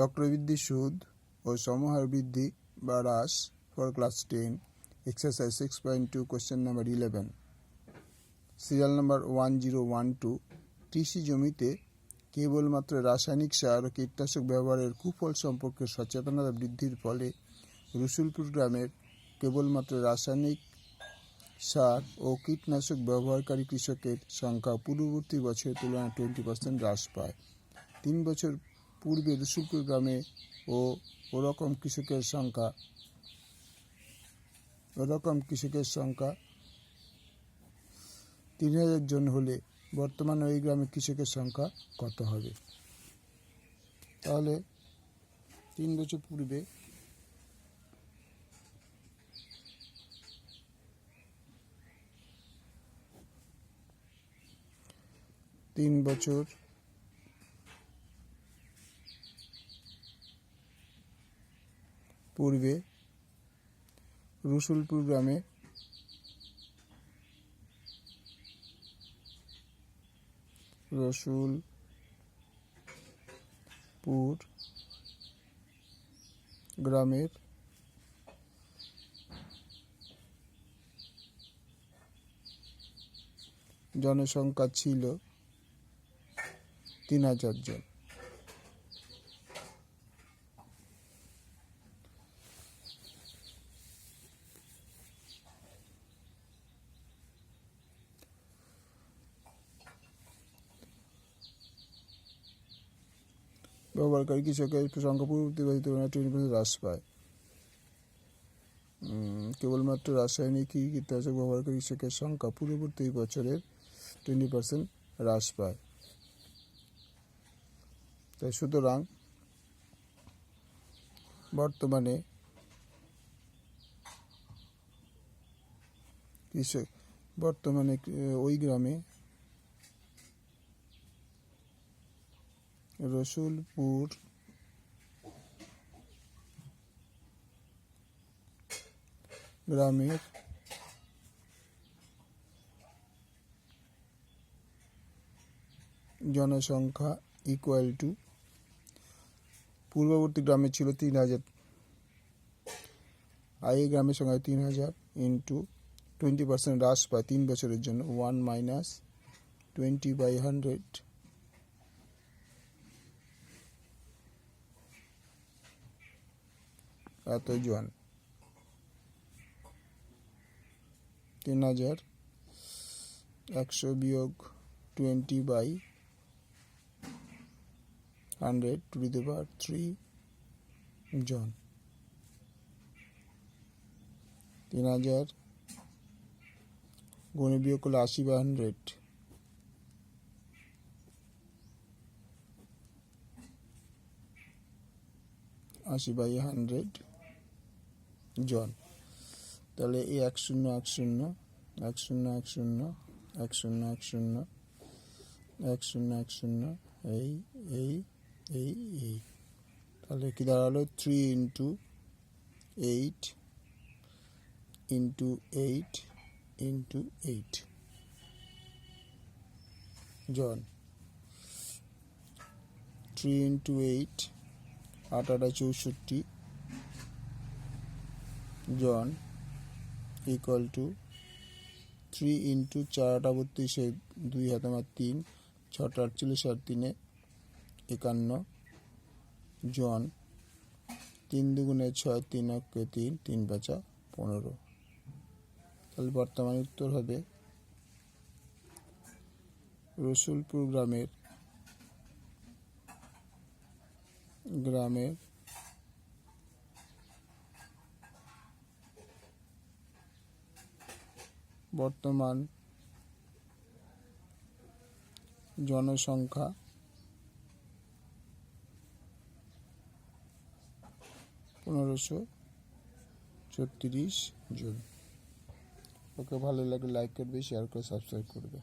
চক্রবৃদ্ধি সুদ ও সমহার বৃদ্ধি বা হ্রাস for class ten exercise six point two question number eleven serial number one zero one two কৃষি জমিতে কেবলমাত্র রাসায়নিক সার ও কীটনাশক ব্যবহারের কুফল সম্পর্কে সচেতনতা বৃদ্ধির ফলে রসুলপুর গ্রামের কেবলমাত্র রাসায়নিক সার ও কীটনাশক ব্যবহারকারী কৃষকের সংখ্যা পূর্ববর্তী বছরের তুলনায় টোয়েন্টি পার্সেন্ট হ্রাস পায়। তিন বছর পূর্বে রসুলপুর গ্রামে ও ওরকম কৃষকের সংখ্যা, ওরকম কৃষকের সংখ্যা তিন হাজার জন হলে বর্তমানে ওই গ্রামে কৃষকের সংখ্যা কত হবে? তাহলে তিন বছর পূর্বে তিন বছর পূর্বে রসুলপুর গ্রামে রসুলপুর গ্রামের জনসংখ্যা ছিল তিন হাজার জন। ব্যবহারকারী, কৃষকের সংখ্যা পূর্ববর্তী বাড়িতে টোয়েন্টি পার্সেন্ট হ্রাস পায়। কেবলমাত্র রাসায়নিক কীটনাশক ব্যবহারকারী কৃষকের সংখ্যা পূর্ববর্তী বছরের টোয়েন্টি পার্সেন্ট হ্রাস পায়। তাই সুতরাং বর্তমানে কৃষক, বর্তমানে ওই গ্রামে রসুলপুর। গ্রামের জনসংখ্যা ইকুয়াল টু পূর্ববর্তী গ্রামে ছিল তিন হাজার। আর এই গ্রামের সংখ্যা তিন হাজার ইন্টু টোয়েন্টি পার্সেন্ট হ্রাস পায় তিন বছরের জন্য one minus twenty by hundred এতজন তিন হাজার একশো বিয়োগ twenty by hundred to the power three জন। তিন হাজার গুণে বিয়োগ করলে আশি বাই হান্ড্রেড আশি বাই হান্ড্রেড জন। তাহলে এই এক শূন্য এক শূন্য এক শূন্য এক শূন্য এক শূন্য এক শূন্য এক শূন্য এক শূন্য, এই এই এই এই। তাহলে কি দাঁড়াল? Three into eight into eight into eight জন। থ্রি ইন্টু এইট আট আটা চৌষট্টি জন ইকুয়াল টু থ্রি ইন্টু চার আটা বত্রিশে দুই হাত আমার তিন, ছটা আটচল্লিশ আর তিনে একান্ন জন। তিন দুগুণে ছয়, তিন অক্ষে তিন তিন পাঁচা পনেরো। তাহলে বর্তমান উত্তর হবে রসুলপুর গ্রামের গ্রামের বর্তমান জনসংখ্যা পনেরোশো ছত্রিশ জন। ওকে ভালো লাগে লাইক করবে শেয়ার করে সাবস্ক্রাইব করবে।